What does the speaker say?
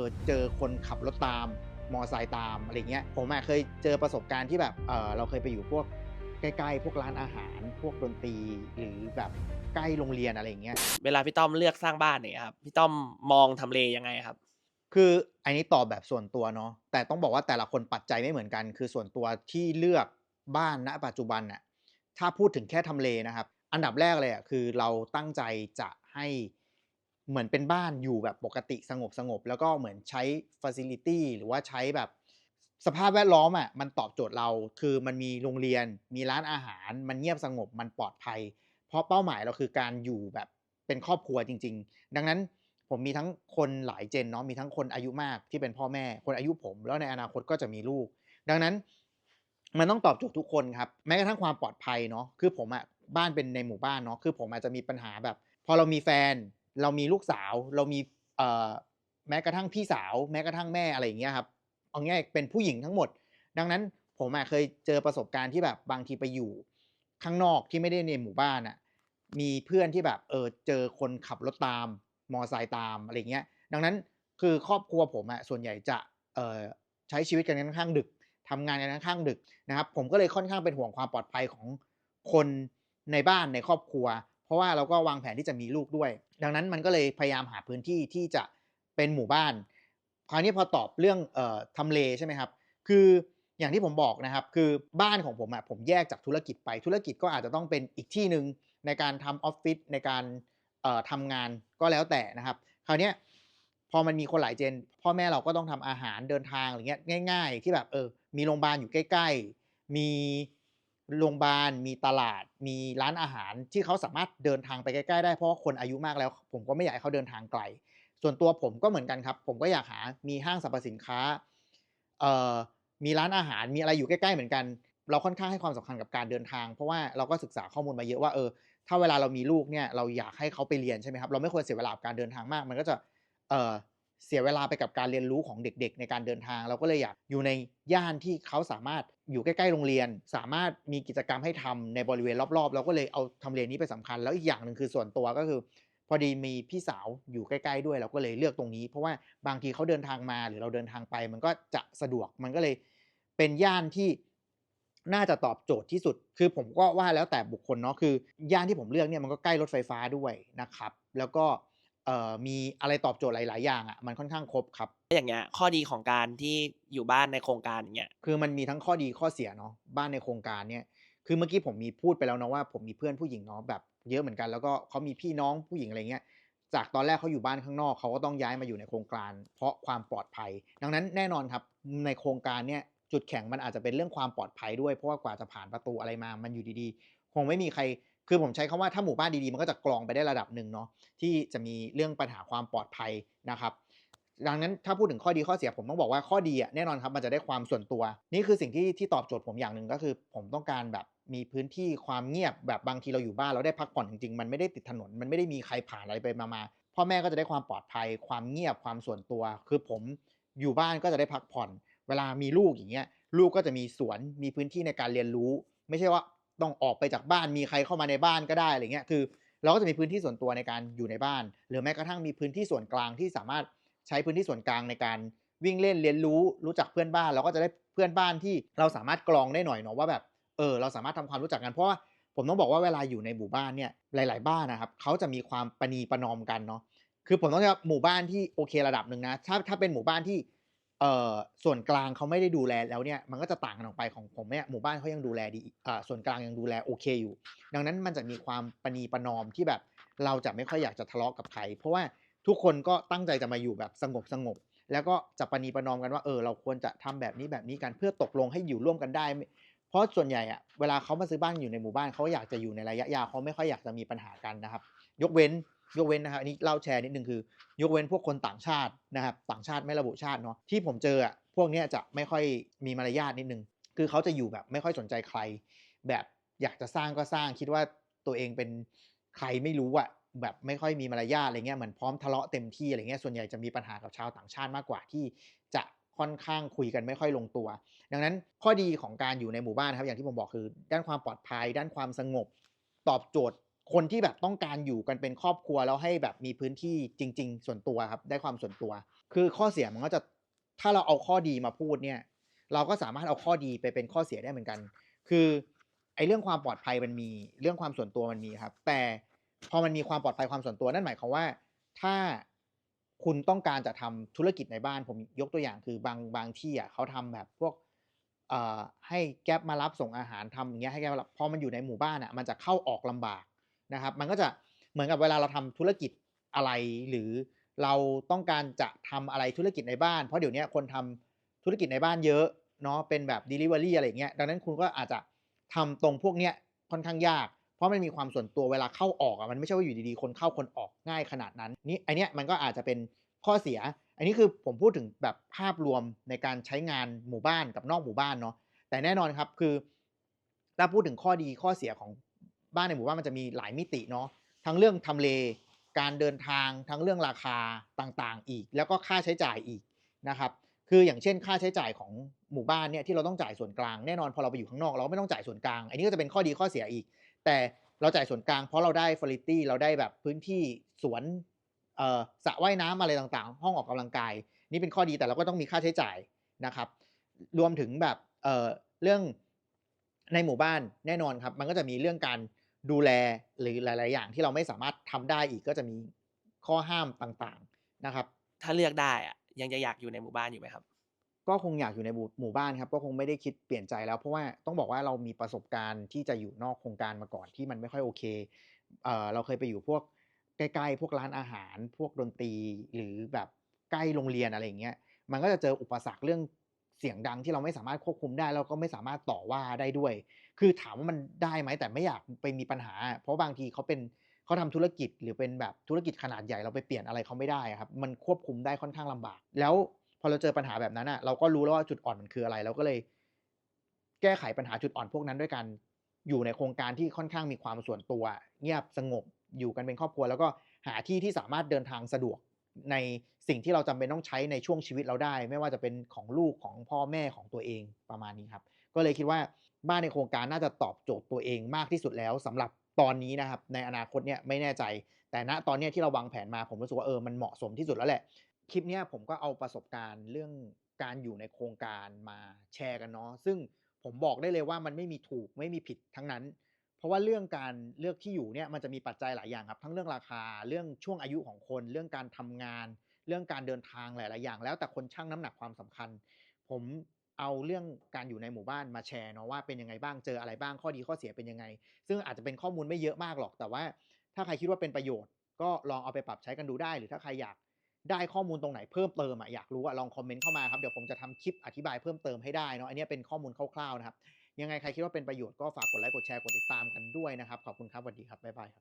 อเจอคนขับรถตาม มอไซค์ตามอะไรเงี้ยผมอะเคยเจอประสบการณ์ที่แบบเออเราเคยไปอยู่พวกใกล้ๆ พวกร้านอาหาร พวกดนตรีหรือแบบใกล้โรงเรียนอะไรเงี้ยเวลาพี่ต้อมเลือกสร้างบ้านเนี่ยครับพี่ต้อมมองทำเลยังไงครับ คืออันนี้ตอบแบบส่วนตัวเนาะแต่ต้องบอกว่าแต่ละคนปัจจัยไม่เหมือนกัน คือส่วนตัวที่เลือกบ้านณปัจจุบันน่ะถ้าพูดถึงแค่ทำเลนะครับ อันดับแรกเลยอะคือเราตั้งใจจะให้ เหมือนเป็นบ้านอยู่แบบปกติสงบสงบแล้วก็เหมือนใช้ฟ a ซิลิตี้หรือว่าใช้แบบสภาพแวดล้อมอะมันตอบโจทย์เราคือมันมีโรงเรียนมีร้านอาหาร มันเงียบสงบมันปลอดภัย เพราะเป้าหมายเราคือการอยู่แบบเป็นครอบครัวจริง ๆ ดังนั้นผมมีทั้งคนหลายเจนเนาะมีทั้งคนอายุมากที่เป็นพ่อแม่ คนอายุผม แล้วในอนาคตก็จะมีลูก ดังนั้นมันต้องตอบโจทย์ทุกคนครับแม้กระทั่งความปลอดภัยเนาะคือผมอะบ้านเป็นในหมู่บ้านเนาะคือผมอาจจะมีปัญหาแบบ พอเรามีแฟน เรามีลูกสาว เรามีแม้กระทั่งพี่สาว แม้กระทั่งแม่อะไรอย่างเงี้ยครับเอาง่ายเป็นผู้หญิงทั้งหมด ดังนั้นผมเคยเจอประสบการณ์ที่แบบบางทีไปอยู่ ข้างนอกที่ไม่ได้ในหมู่บ้านอะมีเพื่อนที่แบบเออเจอคนขับรถตาม มอไซค์ตามอะไรเงี้ย ดังนั้นคือครอบครัวผมอะส่วนใหญ่จะเออใช้ชีวิตกันค่อนข้างดึกทำงานกันค่อนข้างดึกนะครับ ผมก็เลยค่อนข้างเป็นห่วงความปลอดภัยของคนในบ้านในครอบครัว เพราะว่าเราก็วางแผนที่จะมีลูกด้วย ดังนั้นมันก็เลยพยายามหาพื้นที่ที่จะเป็นหมู่บ้าน คราวนี้พอตอบเรื่องออทำเลใช่ไหมครับ คืออย่างที่ผมบอกนะครับ คือบ้านของผมอะผมแยกจากธุรกิจไป ธุรกิจก็อาจจะต้องเป็นอีกที่หนึ่งในการทำออฟฟิศในการทำงานก็แล้วแต่นะครับ คราวนี้พอมันมีคนหลายเจน พ่อแม่เราก็ต้องทำอาหารเดินทางอะไรเงี้ยง่าย ๆ ที่แบบเออมีโรงพยาบาลอยู่ใกล้ ๆ มี โรงพยาบาลมีตลาดมีร้านอาหารที่เขาสามารถเดินทางไปใกล้ๆได้เพราะว่าคนอายุมากแล้ว ผมก็ไม่อยากให้เขาเดินทางไกล ส่วนตัวผมก็เหมือนกันครับ ผมก็อยากหามีห้างสรรพสินค้าเอ่อมีร้านอาหารมีอะไรอยู่ใกล้ๆเหมือนกัน เราค่อนข้างให้ความสำคัญกับการเดินทาง เพราะว่าเราก็ศึกษาข้อมูลมาเยอะว่าเออถ้าเวลาเรามีลูกเนี่ยเราอยากให้เขาไปเรียนใช่ไหมครับเราไม่ควรเสียเวลากับการเดินทางมาก มันก็จะเอ่อเสียเวลาไปกับการเรียนรู้ของเด็ก ๆ ในการเดินทาง เราก็เลยอยากอยู่ในย่านที่เขาสามารถ อยู่ใกล้ๆโรงเรียน สามารถมีกิจกรรมให้ทำในบริเวณรอบๆ เราก็เลยเอาทำเลนี้ไปสำคัญ แล้วอีกอย่างหนึ่งคือส่วนตัวก็คือ พอดีมีพี่สาวอยู่ใกล้ๆด้วยเราก็เลยเลือกตรงนี้ เพราะว่าบางทีเขาเดินทางมาหรือเราเดินทางไป มันก็จะสะดวกมันก็เลยเป็นย่านที่น่าจะตอบโจทย์ที่สุด คือผมก็ว่าแล้วแต่บุคคลเนาะคือย่านที่ผมเลือกเนี่ยมันก็ใกล้รถไฟฟ้าด้วยนะครับ แล้วก็ เอ่อมีอะไรตอบโจทย์หลาย ๆ อย่างอะ่ะมันค่อนข้างครบครับ อย่างเงี้ยข้อดีของการที่อยู่บ้านในโครงการอย่างเงี้ยคือมันมีทั้งข้อดีข้อเสียเนาะบ้านในโครงการเนี่ยคือเมื่อกี้ผมมีพูดไปแล้วเนาะว่าผมมีเพื่อนผู้หญิงเนาะแบบเยอะเหมือนกันแล้วก็เขามีพี่น้องผู้หญิงอะไรเงี้ยจากตอนแรกเขาอยู่บ้านข้างนอกเขาก็ต้องย้ายมาอยู่ในโครงการ เพราะความปลอดภัย ดังนั้นแน่นอนครับในโครงการเนี่ยจุดแข็งมันอาจจะเป็นเรื่องความปลอดภัยด้วยเพราะว่ากว่าจะผ่านประตูอะไรมา มันอยู่ดีๆ คงไม่มีใคร คือผมใช้คำว่าถ้าหมู่บ้านดีๆ มันก็จะกรองไปได้ระดับหนึ่งเนาะที่จะมีเรื่องปัญหาความปลอดภัยนะครับ ดังนั้นถ้าพูดถึงข้อดีข้อเสียผมต้องบอกว่าข้อดีอะแน่นอนครับมันจะได้ความส่วนตัว นี่คือสิ่งที่ที่ตอบโจทย์ผมอย่างหนึ่งก็คือ ผมต้องการแบบมีพื้นที่ความเงียบแบบบางทีเราอยู่บ้านเราได้พักผ่อนจริงๆ มันไม่ได้ติดถนน มันไม่ได้มีใครผ่านอะไรไปมาๆพ่อแม่ก็จะได้ความปลอดภัย ความเงียบความส่วนตัว คือผมอยู่บ้านก็จะได้พักผ่อน เวลามีลูกอย่างเงี้ยลูกก็จะมีสวนมีพื้นที่ในการเรียนรู้ ไม่ใช่ว่า ต้องออกไปจากบ้านมีใครเข้ามาในบ้านก็ได้อะไรเงี้ยคือ เราก็จะมีพื้นที่ส่วนตัวในการอยู่ในบ้าน หรือแม้กระทั่งมีพื้นที่ส่วนกลางที่สามารถใช้พื้นที่ส่วนกลางในการวิ่งเล่นเรียนรู้รู้จักเพื่อนบ้าน เราก็จะได้เพื่อนบ้านที่เราสามารถกรองได้หน่อยเนาะว่าแบบเออเราสามารถทำความรู้จักกันเพราะว่าผมต้องบอกว่าเวลาอยู่ในหมู่บ้านเนี่ยหลาย ๆ บ้านนะครับเขาจะมีความประนีประนอมกันเนาะคือผมต้องเรียกหมู่บ้านที่โอเคระดับหนึ่งนะถ้าถ้าเป็นหมู่บ้านที่ เอ่อส่วนกลางเขาไม่ได้ดูแลแล้วเนี่ยมันก็จะต่างกันออกไปของผมเนี่ยหมู่บ้านเขายังดูแลดีอ่าส่วนกลางยังดูแลโอเคอยู่ ดังนั้นมันจะมีความประนีประนอมที่แบบเราจะไม่ค่อยอยากจะทะเลาะกับใครเพราะว่าทุกคนก็ตั้งใจจะมาอยู่แบบสงบสงบแล้วก็จะประนีประนอมกันว่าเออเราควรจะทำแบบนี้แบบนี้กันเพื่อตกลงให้อยู่ร่วมกันได้ เพราะส่วนใหญ่อะเวลาเขามาซื้อบ้านอยู่ในหมู่บ้านเขาอยากจะอยู่ในระยะยาวเขาไม่ค่อยอยากจะมีปัญหากันนะครับ ยกเว้น ยกเว้นนะครับอันนี้เล่าแชร์นิดนึงคือ ยกเว้นพวกคนต่างชาตินะครับต่างชาติไม่ระบุชาติเนาะที่ผมเจออะพวกเนี้ยจะไม่ค่อยมีมารยาทนิดนึง คือเขาจะอยู่แบบไม่ค่อยสนใจใคร แบบอยากจะสร้างก็สร้างคิดว่าตัวเองเป็นใครไม่รู้อะแบบไม่ค่อยมีมารยาทอะไรเงี้ยเหมือนพร้อมทะเลาะเต็มที่อะไรเงี้ยส่วนใหญ่จะมีปัญหากับชาวต่างชาติมากกว่าที่จะค่อนข้างคุยกันไม่ค่อยลงตัว ดังนั้นข้อดีของการอยู่ในหมู่บ้านนะครับอย่างที่ผมบอกคือ ด้านความปลอดภัย ด้านความสงบ ตอบโจทย์ คนที่แบบต้องการอยู่กันเป็นครอบครัวแล้วให้แบบมีพื้นที่จริง ๆ ส่วนตัวครับ ได้ความส่วนตัว คือข้อเสียมันก็จะถ้าเราเอาข้อดีมาพูดเนี่ย เราก็สามารถเอาข้อดีไปเป็นข้อเสียได้เหมือนกัน คือไอ้เรื่องความปลอดภัยมันมีเรื่องความส่วนตัวมันมีครับ แต่พอมันมีความปลอดภัยความส่วนตัวนั่นหมายความว่า ถ้าคุณต้องการจะทำธุรกิจในบ้านผมยกตัวอย่างคือบางบางที่อะเขาทำแบบพวกเอ่อให้แก๊ปมารับส่งอาหารทำอย่างเงี้ยให้แก๊ปมารับพอมันอยู่ในหมู่บ้านอะมันจะเข้าออกลำบาก นะครับ มันก็จะเหมือนกับเวลาเราทำธุรกิจอะไร หรือเราต้องการจะทำอะไรธุรกิจในบ้าน เพราะเดี๋ยวนี้คนทำธุรกิจในบ้านเยอะเนาะเป็นแบบ Delivery อะไรอย่างเงี้ยดังนั้นคุณก็อาจจะทำตรงพวกเนี้ยค่อนข้างยาก เพราะมันมีความส่วนตัวเวลาเข้าออกอะมันไม่ใช่ว่าอยู่ดีๆ คนเข้าคนออกง่ายขนาดนั้นนี่ไอเนี้ยมันก็อาจจะเป็นข้อเสีย อันนี้คือผมพูดถึงแบบภาพรวมในการใช้งานหมู่บ้านกับนอกหมู่บ้านเนาะแต่แน่นอนครับคือถ้าพูดถึงข้อดีข้อเสียของ บ้านในหมู่บ้านมันจะมีหลายมิติเนาะทั้งเรื่องทำเลการเดินทางทั้งเรื่องราคาต่างๆ อีก แล้วก็ค่าใช้จ่ายอีกนะครับคืออย่างเช่น ค่าใช้จ่ายของหมู่บ้านเนี่ยที่เราต้องจ่ายส่วนกลางแน่นอนพอเราไปอยู่ข้างนอกเราไม่ต้องจ่ายส่วนกลางอันนี้ก็จะเป็นข้อดีข้อเสียอีก แต่เราจ่ายส่วนกลางเพราะเราได้ฟลิตี้เราได้แบบพื้นที่สวนเอ่อสระว่ายน้ำอะไรต่างๆ ห้องออกกำลังกาย นี่เป็นข้อดีแต่เราก็ต้องมีค่าใช้จ่ายนะครับรวมถึงแบบเอ่อเรื่องในหมู่บ้านแน่นอนครับมันก็จะมีเรื่องการ ดูแลหรือหลาย ๆ อย่างที่เราไม่สามารถทำได้อีกก็จะมีข้อห้ามต่างๆนะครับ ถ้าเลือกได้อะยังจะอยากอยู่ในหมู่บ้านอยู่ไหมครับ ก็คงอยากอยู่ในหมู่หมู่บ้านครับ ก็คงไม่ได้คิดเปลี่ยนใจแล้วเพราะว่าต้องบอกว่าเรามีประสบการณ์ที่จะอยู่นอกโครงการมาก่อนที่มันไม่ค่อยโอเคเอ่อเราเคยไปอยู่พวกใกล้ๆพวกร้านอาหาร พวกดนตรีหรือแบบใกล้โรงเรียนอะไรอย่างเงี้ยมันก็จะเจออุปสรรคเรื่องเสียงดังที่เราไม่สามารถควบคุมได้ แล้วก็ไม่สามารถต่อว่าได้ด้วย คือถามว่ามันได้ไหมแต่ไม่อยากไปมีปัญหา เพราะบางทีเขาเป็นเขาทำธุรกิจหรือเป็นแบบธุรกิจขนาดใหญ่เราไปเปลี่ยนอะไรเขาไม่ได้ครับ มันควบคุมได้ค่อนข้างลำบาก แล้วพอเราเจอปัญหาแบบนั้นอะเราก็รู้แล้วว่าจุดอ่อนมันคืออะไร เราก็เลย แก้ไขปัญหาจุดอ่อนพวกนั้นด้วยการอยู่ในโครงการที่ค่อนข้างมีความส่วนตัว เงียบสงบอยู่กันเป็นครอบครัว แล้วก็หาที่ที่สามารถเดินทางสะดวกในสิ่งที่เราจำเป็นต้องใช้ในช่วงชีวิตเราได้ ไม่ว่าจะเป็นของลูกของพ่อแม่ของตัวเองประมาณนี้ครับ ก็เลยคิดว่า บ้านในโครงการน่าจะตอบโจทย์ตัวเองมากที่สุดแล้วสำหรับตอนนี้นะครับในอนาคตเนี่ยไม่แน่ใจ แต่ณตอนนี้ที่เราวางแผนมาผมรู้สึกว่าเออมันเหมาะสมที่สุดแล้วแหละคลิปนี้ผมก็เอาประสบการณ์เรื่องการอยู่ในโครงการมาแชร์กันเนาะซึ่งผมบอกได้เลยว่ามันไม่มีถูกไม่มีผิดทั้งนั้น เพราะว่าเรื่องการเลือกที่อยู่เนี่ยมันจะมีปัจจัยหลายอย่างครับ ทั้งเรื่องราคาเรื่องช่วงอายุของคน เรื่องการทำงาน เรื่องการเดินทางหลาย ๆ อย่าง แล้วแต่คนชั่งน้ำหนักความสำคัญ ผม เอาเรื่องการอยู่ในหมู่บ้านมาแชร์เนาะว่าเป็นยังไงบ้างเจออะไรบ้างข้อดีข้อเสียเป็นยังไง ซึ่งอาจจะเป็นข้อมูลไม่เยอะมากหรอก แต่ว่า ถ้าใครคิดว่าเป็นประโยชน์ ก็ลองเอาไปปรับใช้กันดูได้ หรือถ้าใครอยากได้ข้อมูลตรงไหนเพิ่มเติมอะอยากรู้อะลองคอมเมนต์เข้ามาครับเดี๋ยวผมจะทำคลิปอธิบายเพิ่มเติมให้ได้เนาะอันนี้เป็นข้อมูลคร่าวๆนะครับยังไงใครคิดว่าเป็นประโยชน์ก็ฝากกดไลค์กดแชร์กดติดตามกันด้วยนะครับขอบคุณครับสวัสดีครับบ๊ายบายครับ